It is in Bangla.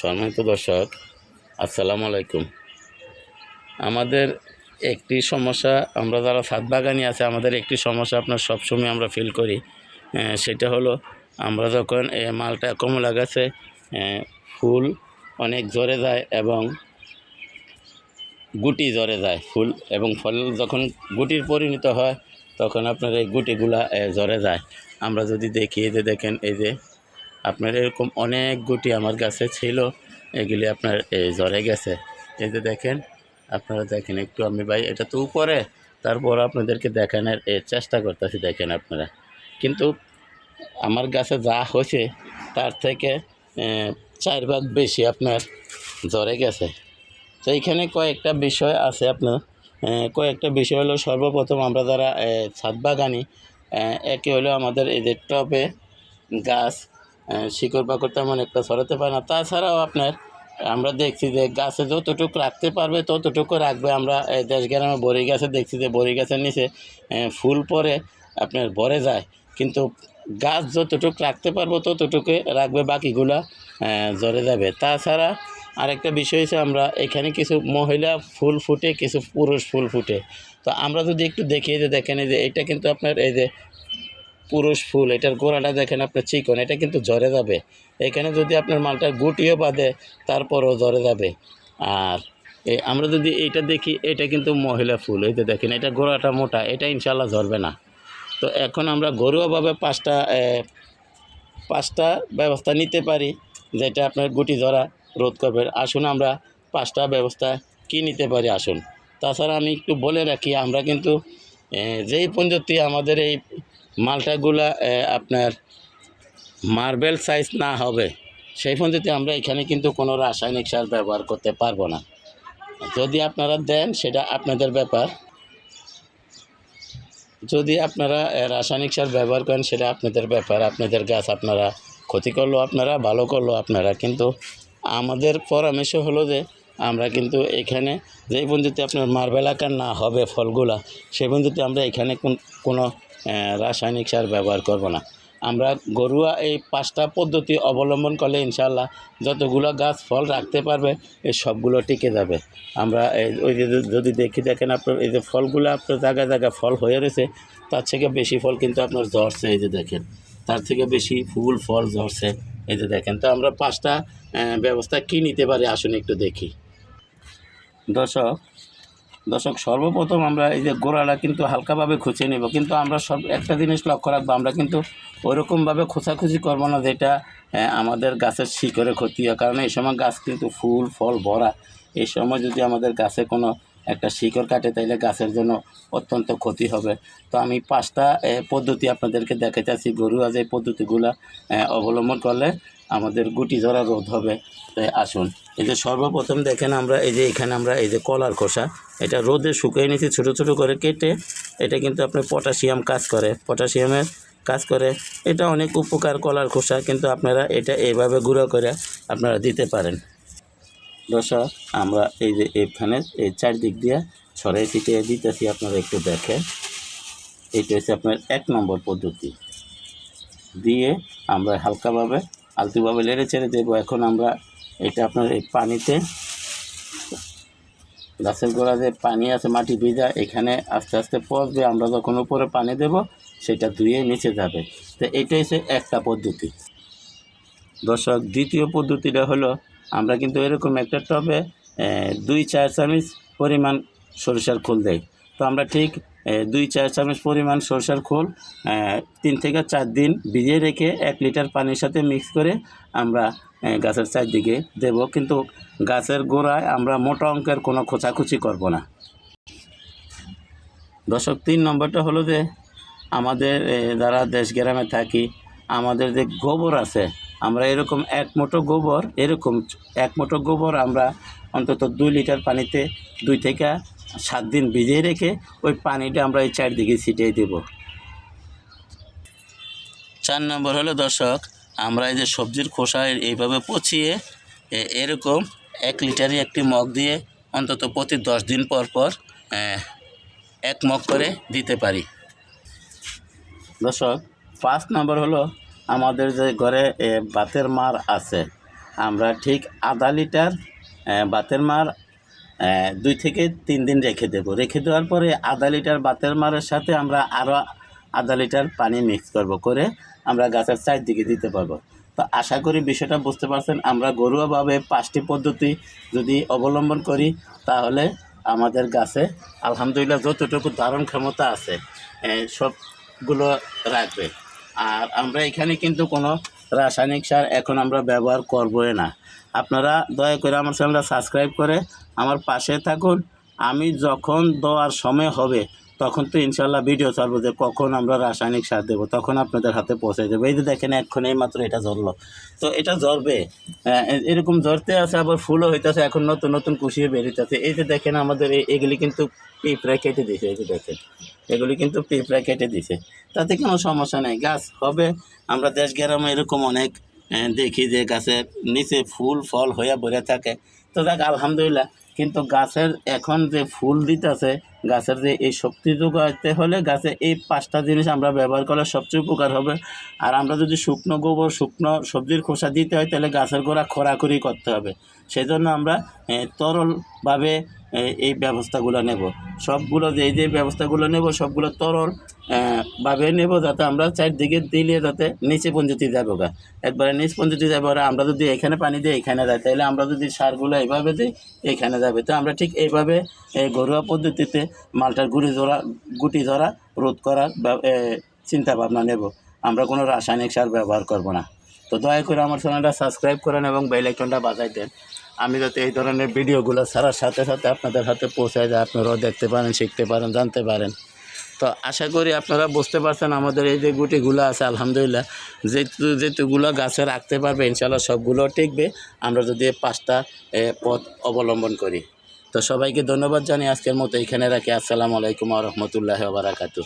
সম্মানিত দর্শক আসসালামু আলাইকুম। আমাদের একটি সমস্যা আমরা যারা ছাদ বাগানি আছে আমাদের একটি সমস্যা আপনার সবসময় আমরা ফিল করি। সেটা হলো আমরা যখন এ, মালটা কমলা গাছে ফুল অনেক ঝরে যায় এবং গুটি ঝরে যায় ফুল এবং ফল যখন গুটির পরিণত হয় তখন আপনার এই গুটিগুলা ঝরে যায়। আমরা যদি দেখি এই যে দেখেন এই যে আপনার এরকম অনেক গুটি আমার গাছে ছিল, এগুলি আপনার এই ঝরে গেছে। এই যে দেখেন, আপনারা দেখেন একটু আমি ভাই, এটা তো উপরে, তারপর আপনাদেরকে দেখানোর চেষ্টা করতেছি দেখেন আপনারা। কিন্তু আমার গাছে যা হয়েছে, তার থেকে চার ভাগ বেশি আপনার ঝরে গেছে। তো এইখানে কয়েকটা বিষয় আছে আপনার কয়েকটা বিষয় হলো সর্বপ্রথম আমরা যারা ছাদ বাগানি একে হলো আমাদের যে টবে গাছ শিকড় বাকড় তেমন একটা ছড়াতে পারে না। তাছাড়াও আপনার, আমরা দেখছি যে গাছে যতটুকু রাখতে পারবে, ততটুকু রাখবে আমরা, এই দেশ গ্রামে বড়ি গাছে দেখছি যে বড়ি গাছের নিচে ফুল পরে আপনার ভরে যায়। কিন্তু গাছ যতটুকু রাখতে পারব ততটুকু রাখবে, বাকিগুলা ঝরে যাবে। তাছাড়া আরেকটা বিষয় হচ্ছে আমরা এখানে কিছু মহিলা ফুল ফুটে, কিছু পুরুষ ফুল ফুটে। তো আমরা যদি একটু দেখি যে দেখেন যে এটা কিন্তু আপনার, এই যে পুরুষ ফুল, এটার গোড়াটা দেখেন আপনার চিকন, এটা কিন্তু ঝরে যাবে। এখানে যদি আপনার মালটার গুটিও বাঁধে, তারপরও ঝরে যাবে। আর আমরা যদি এইটা দেখি, এটা কিন্তু মহিলা ফুল, এই যে দেখেন, এটা গোড়াটা মোটা, এটা ইনশাল্লাহ ঝরবে না। তো এখন আমরা ঘরোয়াভাবে পাঁচটা পাঁচটা ব্যবস্থা নিতে পারি, যেটা আপনার গুটি ধরা রোধ করবে। আসুন আমরা পাঁচটা ব্যবস্থা কি নিতে পারি, আসুন। তাছাড়া আমি একটু বলে রাখি, আমরা কিন্তু যেই পদ্ধতি আমাদের এই মালটাগুলা আপনার মার্বেল সাইজ না হবে, সেই পদ্ধতি আমরা এখানে কিন্তু কোনো রাসায়নিক সার ব্যবহার করতে পারব না। যদি আপনারা দেন, সেটা আপনাদের ব্যাপার। যদি আপনারা রাসায়নিক সার ব্যবহার করেন, সেটা আপনাদের ব্যাপার। আপনাদের গাছ আপনারা, ক্ষতি করল আপনারা, ভালো করল আপনারা। কিন্তু আমাদের পরামর্শ হলো যে, আমরা কিন্তু এখানে যেই পদ্ধতি আপনার মার্বেল আকার না হবে ফলগুলা, সেই পদ্ধতি আমরা এখানে কোন রাসায়নিক সার ব্যবহার করব না। আমরা গরুয়া এই পাঁচটা পদ্ধতি অবলম্বন করলে ইনশাল্লাহ যতগুলো গাছ ফল রাখতে পারবে এই সবগুলো টিকে যাবে। আমরা ওই যে যদি দেখি দেখেন আপনার এই যে ফলগুলো আপনার জায়গায় জায়গায় ফল হয়ে রয়েছে, তার থেকে বেশি ফল কিন্তু আপনার ঝরছে, এই যে দেখেন। তার থেকে বেশি ফুল ফল ঝরছে, এই যে দেখেন। তো আমরা পাঁচটা ব্যবস্থা কী নিতে পারি আসুন একটু দেখি। দর্শক দর্শক সর্বপ্রথম আমরা এই যে গোড়াটা কিন্তু হালকাভাবে খুঁচিয়ে নেব। কিন্তু আমরা সব একটা জিনিস লক্ষ্য রাখব আমরা কিন্তু ওইরকমভাবে খোঁচাখুচি করব না যেটা আমাদের গাছের শিকড়ে ক্ষতি হয়। কারণ এই সময় গাছ কিন্তু ফুল ফল ভরা। এই সময় যদি আমাদের গাছে কোনো একটা শিকড় কাটে তাইলে গাছের জন্য অত্যন্ত ক্ষতি হবে। তো আমি পাঁচটা পদ্ধতি আপনাদেরকে দেখাতে চাচ্ছি গরুয়া যে পদ্ধতিগুলো আহ, অবলম্বন করলে আমাদের গুটি ধরা রোধ হবে। তাই আসুন। এই যে সর্বপ্রথম দেখেন আমরা, এই যে এখানে আমরা, এই যে কলার খোসা, এটা রোদে শুকিয়ে নিয়েছি, ছোটো ছোটো করে কেটে এটা কিন্তু আপনার পটাশিয়াম কাজ করে, পটাশিয়ামের কাজ করে। এটা অনেক উপকার কলার খোসা, কিন্তু আপনারা এটা এইভাবে গুঁড়ো করে আপনারা দিতে পারেন। দর্শক, আমরা এই যে এখানে, এই চারদিক দিয়ে ছড়াই ছিটিয়ে দিতেছি আপনারা একটু দেখেন। এটা হচ্ছে আপনার এক নম্বর পদ্ধতি। দিয়ে আমরা হালকাভাবে আলতুভাবে লেড়ে ছেড়ে দেবো। এখন আমরা এটা আপনার এই পানিতে, গাছের গোড়া যে পানি আছে, মাটি ভিজা, এখানে আস্তে আস্তে পচবে। আমরা যখন উপরে পানি দেব, সেটা ধুয়ে নিচে যাবে। তো এইটা হচ্ছে একটা পদ্ধতি। দর্শক, দ্বিতীয় পদ্ধতিটা হলো, আমরা কিন্তু এরকম একটা টবে দুই চার চামচ পরিমাণ সরিষার খোল দেয় তো আমরা ঠিক দুই চার চামচ পরিমাণ সরিষার খোল তিন থেকে চার দিন ভিজিয়ে রেখে এক লিটার পানির সাথে মিক্স করে আমরা গাছের চারদিকে দেব। কিন্তু গাছের গোড়ায় আমরা মোটা অঙ্কের কোনো খোঁচাখুচি করব না। দশক তিন নম্বরটা হলো যে আমাদের যারা দেশ গ্রামে থাকি, আমাদের যে গোবর আছে, আমরা এরকম এক মুঠো গোবর, এরকম এক মুঠো গোবর আমরা অন্তত দুই লিটার পানিতে দুই থেকে সাত দিন ভিজিয়ে রেখে ওই পানিটা আমরা এই চারদিকে ছিটিয়ে দেব। চার নম্বর হলো দর্শক আমরা এই যে সবজির খোসা এইভাবে পচিয়ে এরকম এক লিটারই একটি মগ দিয়ে অন্তত প্রতি দশ দিন পর পর এক মগ করে দিতে পারি। দর্শক পাঁচ নম্বর হলো আমাদের যে ঘরে বাতের মার আছে আমরা ঠিক আধা লিটার বাতের মার দুই থেকে তিন দিন রেখে দেবো। রেখে দেওয়ার পরে আধা লিটার বাতের মারের সাথে আমরা আরও আধা লিটার পানি মিক্স করব করে আমরা গাছের চারদিকে দিতে পারব। তো আশা করি বিষয়টা বুঝতে পারছেন। আমরা ঘরোয়াভাবে পাঁচটি পদ্ধতি যদি অবলম্বন করি, তাহলে আমাদের গাছে আলহামদুলিল্লাহ যতটুকু ধারণ ক্ষমতা আছে সবগুলো রাখবে। আর আমরা এখানে কিন্তু কোনো রাসায়নিক সার এখন আমরা ব্যবহার করবোই না। আপনারা দয়া করে আমার চ্যানেলটা সাবস্ক্রাইব করে আমার পাশে থাকুন। আমি যখন দেওয়ার সময় হবে, তখন তো ইনশাল্লাহ ভিডিও ছাড়বো যে কখন আমরা রাসায়নিক সার দেবো, তখন আপনাদের হাতে পৌঁছে দেবো। এই যে দেখেন, এক্ষণ এই মাত্র এটা জ্বরলো তো এটা জ্বরবে এরকম জ্বরতে আছে, আবার ফুলও হইতেছে, এখন নতুন নতুন কুশিয়ে বেরিতেছে এই যে দেখেন, আমাদের এগুলি কিন্তু পিঁপড়া কেটে দিছে, এই যে দেখেন। এগুলি কিন্তু পিঁপড়া কেটে দিছে। তাতে কোনো সমস্যা নেই। গাছ হবে, আমরা দেশ গ্রামে এরকম অনেক দেখি যে গাছের নিচে ফুল, ফল হইয়া বলে থাকে। তো দেখ আলহামদুলিল্লাহ। কিন্তু গাছের এখন যে ফুল দিতেছে, গাছের যে এই শক্তি যোগাতে হলে গাছে এই পাঁচটা জিনিস আমরা ব্যবহার করলে সবচেয়ে উপকার হবে। আর আমরা যদি শুকনো গোবর, শুকনো সবজির খোসা দিতে হয়, তাহলে গাছের গোড়া খোরাখুরি করতে হবে। সেই জন্য আমরা তরলভাবে এই ব্যবস্থাগুলো নেব। সবগুলো যে যে ব্যবস্থাগুলো নেব, সবগুলো তরল ভাবে নেব যাতে আমরা চারদিকে দিলে যাতে নিচে পঞ্চায়েতে যাব গা। একবারে নিচ পঞ্চায়েতে যাব আমরা যদি এখানে পানি দিই, এখানে যাই তাহলে আমরা যদি সারগুলো এইভাবে দিই, এখানে যাবে। তো আমরা ঠিক এইভাবে এই ঘরোয়া পদ্ধতিতে মালটার গুড়ি ধরা গুটি ধরা রোধ করার চিন্তা ভাবনা নেব। আমরা কোনো রাসায়নিক সার ব্যবহার করব না। তো দয়া করে আমার চ্যানেলটা সাবস্ক্রাইব করেন এবং বেল আইকনটা বাজাই দেন। আমি যাতে এই ধরনের ভিডিওগুলো ছাড়ার সাথে সাথে আপনাদের হাতে পৌঁছায় যায়, আপনারাও দেখতে পারেন, শিখতে পারেন, জানতে পারেন। তো আশা করি আপনারা বুঝতে পারছেন আমাদের এই যে গুটিগুলো আছে, আলহামদুলিল্লাহ। যেহেতু যেহেতুগুলো গাছে রাখতে পারবে, ইনশাল্লাহ সবগুলো টিকবে। আমরা যদি পাঁচটা পথ অবলম্বন করি। তো সবাইকে ধন্যবাদ জানিয়ে আজকের মতো এখানে রাখি। আসসালামু আলাইকুম রহমতুল্লাহ বারাকাতু